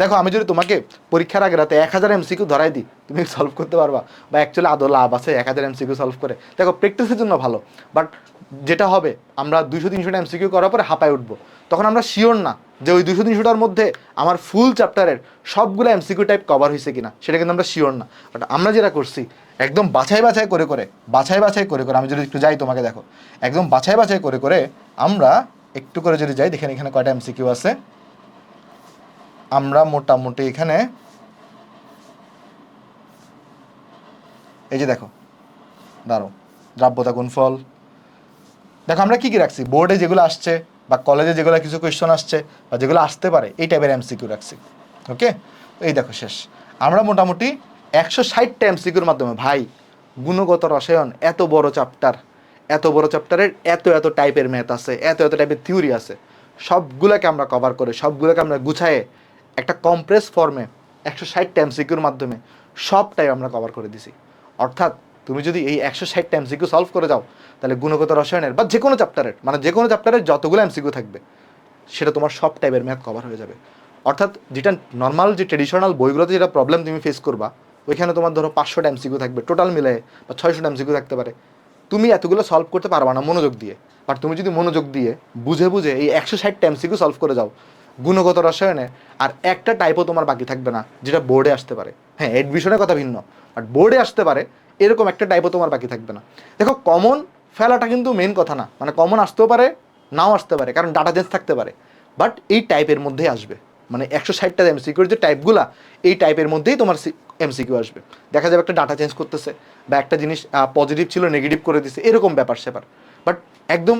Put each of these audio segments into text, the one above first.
দেখো, আমি যদি তোমাকে পরীক্ষার আগে রাতে এক হাজার এমসিকিউ ধরাই দিই, তুমি সলভ করতে পারবা। বা অ্যাকচুয়ালি আদৌ লাভ আছে এক হাজার এমসিকিউ সলভ করে। দেখো প্র্যাকটিসের জন্য ভালো বাট যেটা হবে, আমরা দুশো তিনশোটা এমসিকিউ করার পরে হাঁপায় উঠবো। তখন আমরা শিওর না যে ওই দুশো তিনশোটার মধ্যে আমার ফুল চ্যাপ্টারের সবগুলো এমসিকিউ টাইপ কভার হয়েছে কিনা, সেটা কিন্তু আমরা শিওর না। বাট আমরা যেটা করছি, একদম বাছাই বাছাই করে করে, বাছাই বাছাই করে করে, আমি যদি একটু যাই তোমাকে দেখো, একদম বাছাই বাছাই করে করে আমরা একটু করে যদি যাই, দেখেন এখানে কয়টা এমসিকিউ আছে। আমরা মোটামুটি এখানে, এই যে দেখো দাঁড়ো দ্রাব্যতা গুণফল। দেখো, আমরা কি কি রাখছি? বোর্ডে যেগুলো আসছে বা কলেজে যেগুলো কিছু কোয়েশ্চন আসছে বা যেগুলো আসতে পারে, এই টাইপের এমসিকিউ রাখছি ওকে এই দেখো শেষ। আমরা মোটামুটি একশো ষাটটা এমসিকিউর মাধ্যমে, ভাই, গুণগত রসায়ন, এত বড় চ্যাপ্টার এত বড় চ্যাপ্টারের এত এত টাইপের ম্যাথ আছে, এত এত টাইপের থিওরি আছে, সবগুলোকে আমরা কভার করে, সবগুলোকে আমরা গুছায়ে একটা কম্প্রেস ফর্মে একশো ষাটটা এমসিকিউর মাধ্যমে সবটাই আমরা কভার করে দিছি। অর্থাৎ তুমি যদি এই একশো ষাট টাইম সিকিউ সলভ করে যাও, তাহলে গুণগত রসায়নের বা যে কোনো চ্যাপ্টারের মানে যে কোনো চ্যাপ্টারের যতগুলো এমসিকিউ থাকবে, সেটা তোমার সব টাইপের ম্যাথ কভার হয়ে যাবে। অর্থাৎ যেটা নর্মাল যে ট্রেডিশনাল বইগুলোতে যেটা প্রবলেম তুমি ফেস করবা, ওইখানে তোমার ধরো পাঁচশো পাঁচশোটা এমসিকিউ থাকবে টোটাল মিলে বা ছয়শোটা এমসিকিউ থাকতে পারে। তুমি এতগুলো সলভ করতে পারবা না মনোযোগ দিয়ে। বাট তুমি যদি মনোযোগ দিয়ে বুঝে বুঝে এই একশো ষাট ষাটটা এমসিকিউ সলভ করে যাও গুণগত রসায়নে, আর একটা টাইপও তোমার বাকি থাকবে না, যেটা বোর্ডে আসতে পারে। হ্যাঁ অ্যাডমিশনের কথা ভিন্ন বাট বোর্ডে আসতে পারে, এরকম একটা টাইপও তোমার বাকি থাকবে না। দেখো কমন ফেলাটা কিন্তু মেন কথা না মানে কমন আসতেও পারে, নাও আসতে পারে, কারণ ডাটা চেঞ্জ থাকতে পারে। বাট এই টাইপের মধ্যেই আসবে। মানে একশো ষাটটা এমসিকিউর যে টাইপগুলা এই টাইপের মধ্যেই তোমার এম এমসিকিউ আসবে। দেখা যাবে একটা ডাটা চেঞ্জ করতেছে, বা একটা জিনিস পজিটিভ ছিল নেগেটিভ করে দিছে, এরকম ব্যাপার স্যাপার বাট একদম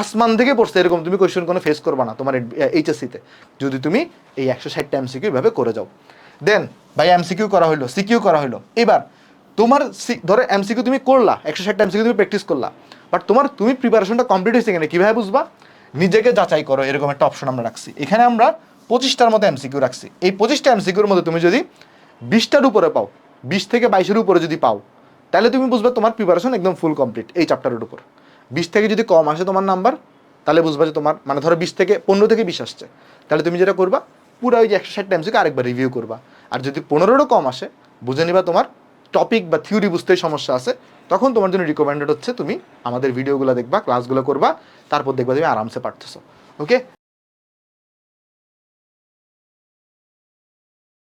আসমান থেকে পড়ছে, এরকম তুমি কোয়েশ্চেন কোনো ফেস করবে না তোমার এইচএসসিতে যদি তুমি এই একশো ষাটটা এমসিকিউ এভাবে করে যাও। দেন ভাই এমসিকিউ করা হলো সিকিউ করা হলো এবার, তোমার ধরো এমসিকিউ তুমি করলা, একশো ষাটটা এমসিকিউ তুমি প্র্যাকটিস করলা বাট তোমার তুমি প্রিপারেশনটা কমপ্লিট হয়েছে কিনা কীভাবে বুঝবা? নিজেকে যাচাই করো, এরকম একটা অপশন আমরা রাখছি। এখানে আমরা পঁচিশটার মতো এমসিকিউ রাখছি। এই পঁচিশটা এমসিকিউর মধ্যে তুমি যদি বিশটার উপরে পাও, বিশ থেকে বাইশের উপরে যদি পাও, তাহলে তুমি বুঝবে তোমার প্রিপারেশন একদম ফুল কমপ্লিট এই চ্যাপ্টারের উপর। বিশ থেকে যদি কম আসে তোমার নাম্বার, তাহলে বুঝবা যে তোমার মানে ধরো বিশ থেকে পনেরো থেকে বিশ আসছে। তাহলে তুমি যেটা করবা, পুরো ওই যে একশো ষাট টাইমসকে আরেকবার রিভিউ করবা। আর যদি পনেরোরও কম আসে, বুঝে নিবা তোমার টপিক বা থিওরি বুঝতেই সমস্যা আছে, তখন তোমার জন্য রিকমেন্ডেড হচ্ছে তুমি আমাদের ভিডিওগুলো দেখবা ক্লাসগুলো করবা, তারপর দেখবা তুমি আরামসে পারতেছো। ওকে